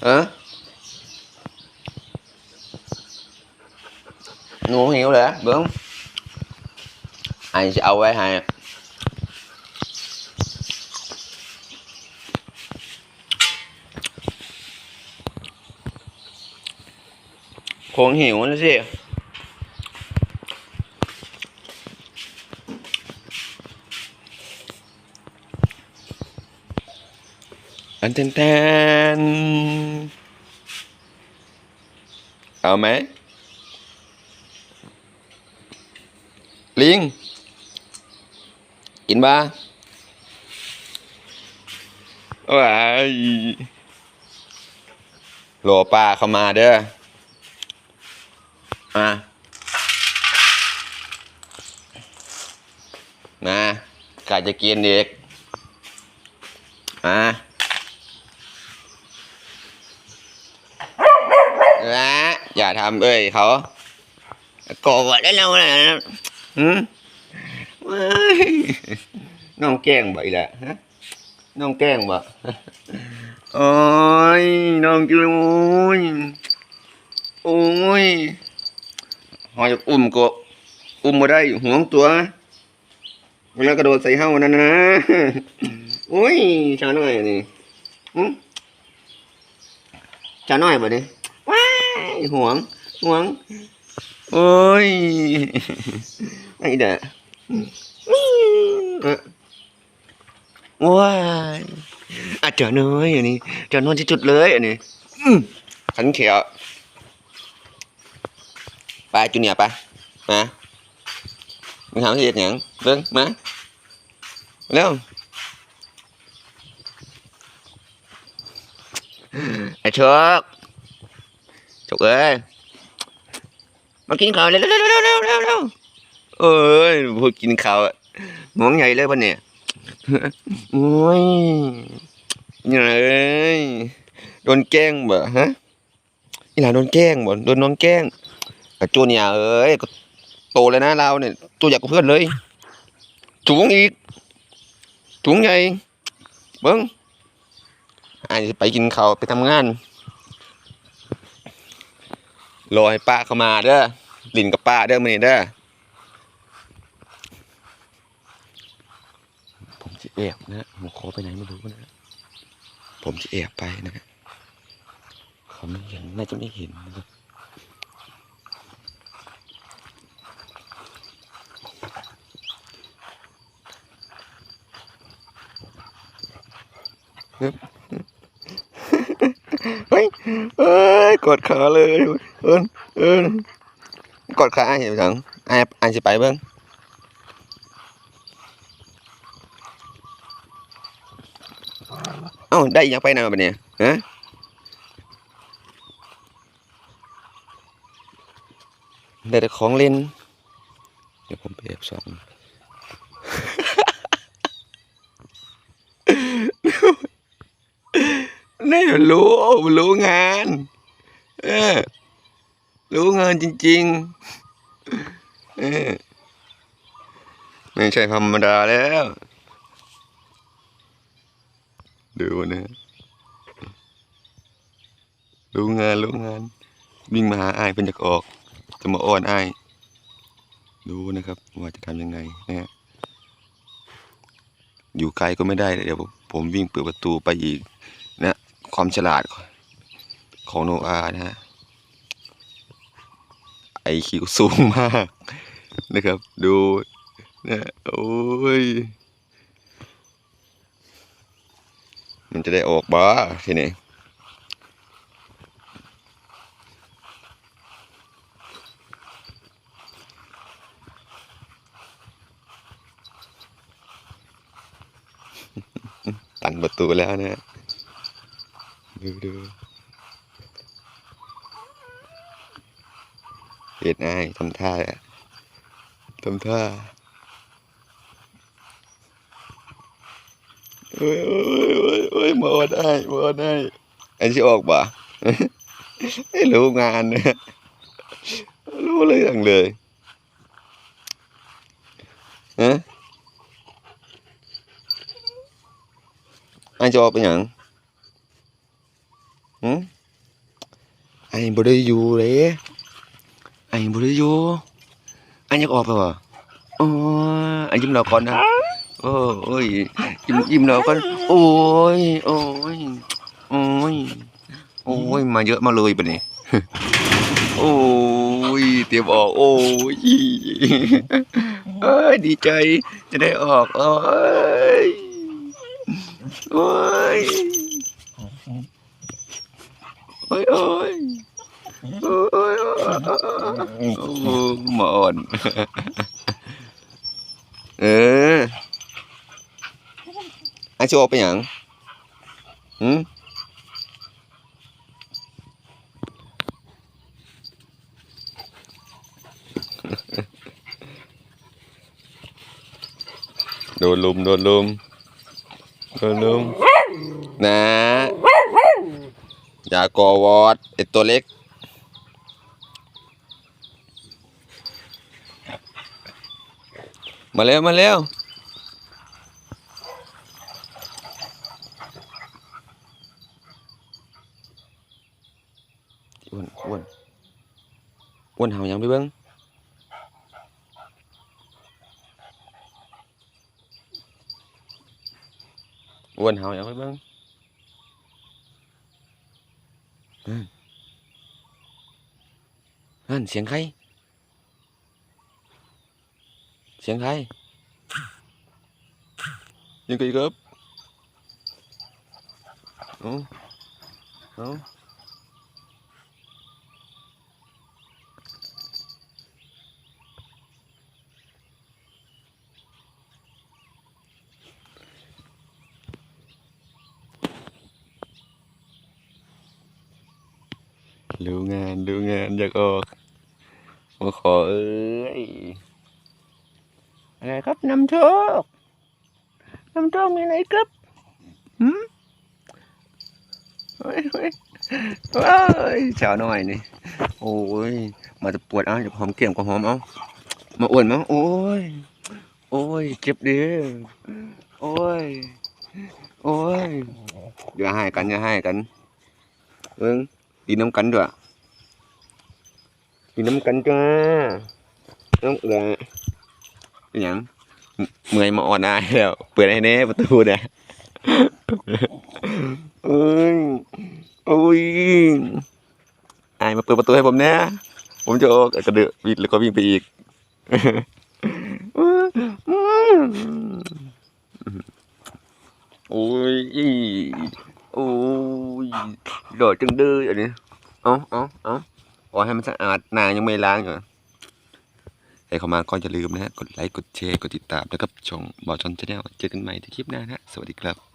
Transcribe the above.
ừ nuông hiểu rồi á bướm anh sẽ âu với hay không hiểu nó gì anh tên tên เอาไหมลิง กินบ้าว้ายโหลปลาเข้ามาเด้อมามากาจะกินเด็กมาละ อย่าทำเอ้ยเขาโกรธได้แล้วนะหืมเว้ยน้องแกล้งบ่อีแหละฮะน้องแกล้งบ่โอ้ยน้องจุ้ยโอ้ยหอยากอุ้มก็อุ้มมาได้ห่วงตัวเวลากระโดดใส่เฮ้านั่นนะโอ้ยชาหน่อยนี่หึชาหน่อยบ่ดิว้าย ห่วงห่วง โอ้ยไอ้เด้อเออว้ายอะเจอเนยอันนี้เจอนอนที่จุดเลยอันนี้อืมขันเขียวไปจูเนียร์ไปมามึงทำที่เด็ดหยังเบิ่งมาเร็วไอ้เชิก เชิกเอ้ยมากินข้าวเร็วเร็วเร็วเร็วเร็วเร็วเร็วเอ้ยพูดกินข้าวมองใหญ่เลยปะเนี่ยโอ้ยยังไงเอ้ยโดนแกล้งบ่ฮะนี่หลานโดนแกล้งบ่โดนน้องแกล้งจูเนี่ยเอ้ยโตเลยนะเราเนี่ยตัวใหญ่กว่าเพื่อนเลยถุงอีกถุงใหญ่เบิ้งอ่าไปกินข้าวไปทำงาน รอให้ป้าเข้ามาเด้อลินกับป้าเด้อมื้อนี้เด้อผมจะแอบนะผมขอไปไหนไม่รู้นะผมจะแอบไปนะฮะเขาไม่เห็นน่าจะไม่เห็นนะครับครับ เฮ้ยเอ้ยกดขาเลยเอินเอินกดขาไอ้เห็นสังไอ้ไอ้สิไปเบิ้งเอ้าได้ยังไปไหนมาปะเนี่ยฮะได้แต่ของเล่นเดี๋ยวผมไปแอบส่อง รู้รู้งาน เออ รู้งานจริง ๆ เออ ไม่ใช่ธรรมดาแล้ว ดูนะรู้งานรู้งาน วิ่งมาหาอ้ายเพิ่นจะออก จะมาอ้อนอ้ายดูนะครับว่าจะทำยังไงนะฮะอยู่ไกลก็ไม่ได้ เดี๋ยวผมวิ่งเปิดประตูไปอีกนะ ความฉลาดของโนอานะฮะไอคิวสูงมากนะครับ ดูนะโอ้ย มันจะได้ออกบ้าทีนี้ตันประตูแล้วนะฮะ ดูดูเห็นไอ้ทำท่าอะทำท่าเอ้ยเอ้ยเอ้ยเอ้ยมาอดไอ้มาอดไอ้อันที่ออกบ่ไม่รู้งานเนี่ยรู้เลยทั้งเลยฮะอันจะออกเป็นหยัง หืมไอ้ บ่ได้อยู่เลยไอ้บ่ได้อยู่ไอ้อยากออกไปวะโอ้ยไอ้ยิ้มเราก่อนนะโอ้ยยิ้มยิ้มเราก่อนโอ้ยโอ้ยโอ้ยโอ้ยมาเยอะมาเลยปะเนี่ยโอ้ยเตรียมออกโอ้ยเอ้ยดีใจจะได้ออกเอ้ยโอ้ยโอ้ยโอ้ย หมออ่อนเออไอ้ชิออกไปยังหืมโดนลุมโดนลุมโดนลุมนะอย่ากอวอดไอตัวเล็ก มาเร็วมาเร็วอ้วนอ้วนอ้วนเห่ายังไปเบิ้งอ้วนเห่าอย่างไรบ้างนั่นนั่นเสียงใคร เสียงใครยังไงครับเอาเอาดูงานดูงานอยากออกมาขอเอ้ย อะไรครับนำโชคนำโชคมีอะไรครับหืมเฮ้ยเฮ้ยเฮ้ยเช้าหน่อยนี่ โอ้ย มาจะปวดเอ้าจะหอมเกี่ยมก็หอมเอามาอ้วนมั้งโอ้ย โอ้ยเจ็บดิโอ้ย โอ้ย อย่าให้กันอย่าให้กันเอิงดีน้ำกันด้วยดีน้ำกันจ้าน้องเอื อเป็นหยังเมื่อยมาอ่อนอายแล้ว เปิดให้แน่ประตูเนะเอ้ยโอ้ยอายมาเปิดประตูให้ผมแน่ผมจะออกกระเดือวิ่งแล้วก็วิ่งไปอีกโอ้ยโอ้ยหล่อจังเด้ออันนี้ เอาเอาเอาขอให้มันสะอาดนางยังไม่ล้างอยู่ ใครเข้ามาก็อย่าลืมนะฮะกดไลค์กดแชร์กดติดตามแล้วก็ช่องบอจอนชาแนลเจอกันใหม่ที่คลิปหน้านะฮะสวัสดีครับ